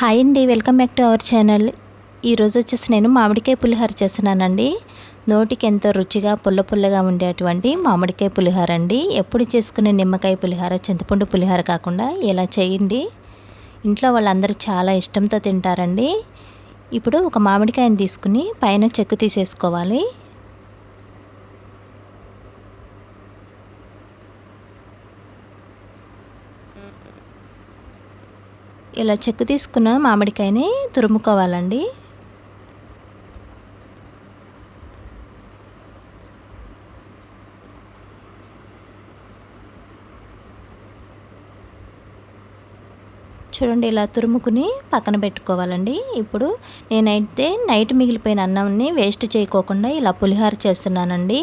Hi అండి welcome back to our channel. ఈరోజు వచ్చేసి నేను మామిడికాయ పులిహోర చేస్తున్నానండి. నోటికి ఎంతో రుచిగా పుల్ల పుల్లగా ఉండేటువంటి మామిడికాయ పులిహోర అండి. ఎప్పుడు చేసుకునే నిమ్మకాయ పులిహోర చింతపండు పులిహోర కాకుండా ఇలా చేయండి? ఇంట్లో వాళ్ళందరూ చాలా ఇష్టంతో తింటారండి. ఇప్పుడు ఒక మామిడికాయని తీసుకుని పైన చెక్కు తీసేసుకోవాలి. ఇలా చెక్కు తీసుకున్న మామిడికాయని తురుముకోవాలండి. చూడండి ఇలా తురుముకుని పక్కన పెట్టుకోవాలండి. ఇప్పుడు నేనైతే నైట్ మిగిలిపోయిన అన్నంని వేస్ట్ చేయకోకుండా ఇలా పులిహోర చేస్తున్నానండి.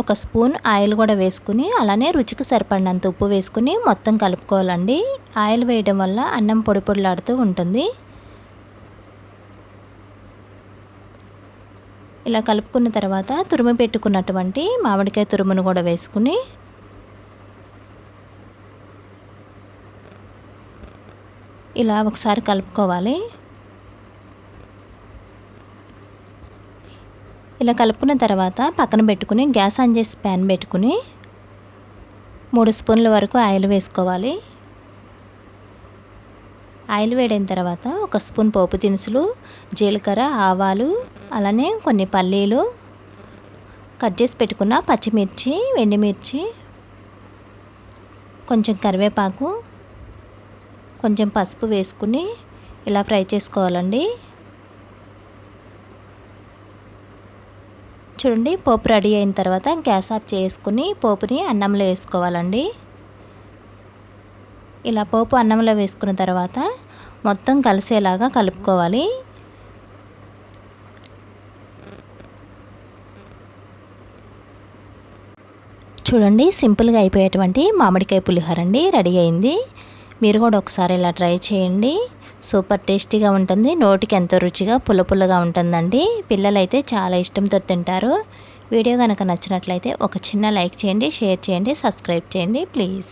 ఒక స్పూన్ ఆయిల్ కూడా వేసుకుని అలానే రుచికి సరిపడినంత ఉప్పు వేసుకుని మొత్తం కలుపుకోవాలండి. ఆయిల్ వేయడం వల్ల అన్నం పొడి పొడిలాడుతూ ఉంటుంది. ఇలా కలుపుకున్న తర్వాత తురుము పెట్టుకున్నటువంటి మామిడికాయ తురుమును కూడా వేసుకుని ఇలా ఒకసారి కలుపుకోవాలి. ఇలా కలుపుకున్న తర్వాత పక్కన పెట్టుకుని గ్యాస్ ఆన్ చేసి ప్యాన్ పెట్టుకుని మూడు స్పూన్ల వరకు ఆయిల్ వేసుకోవాలి. ఆయిల్ వేడైన తర్వాత ఒక స్పూన్ పోపు దినుసులు జీలకర్ర ఆవాలు అలానే కొన్ని పల్లీలు కట్ చేసి పెట్టుకున్న పచ్చిమిర్చి ఎండుమిర్చి కొంచెం కరివేపాకు కొంచెం పసుపు వేసుకుని ఇలా ఫ్రై చేసుకోవాలండి. చూడండి పోపు రెడీ అయిన తర్వాత గ్యాస్ ఆఫ్ చేసుకుని పోపుని అన్నంలో వేసుకోవాలండి. ఇలా పోపు అన్నంలో వేసుకున్న తర్వాత మొత్తం కలిసేలాగా కలుపుకోవాలి. చూడండి సింపుల్గా అయిపోయేటువంటి మామిడికాయ పులిహోర అండి రెడీ అయింది. మీరు కూడా ఒకసారి ఇలా ట్రై చేయండి. సూపర్ టేస్టీగా ఉంటుంది. నోటికి ఎంతో రుచిగా పుల్ల పుల్లగా ఉంటుందండి. పిల్లలైతే చాలా ఇష్టంతో తింటారు. వీడియో కనుక నచ్చినట్లయితే ఒక చిన్న లైక్ చేయండి షేర్ చేయండి సబ్స్క్రైబ్ చేయండి ప్లీజ్.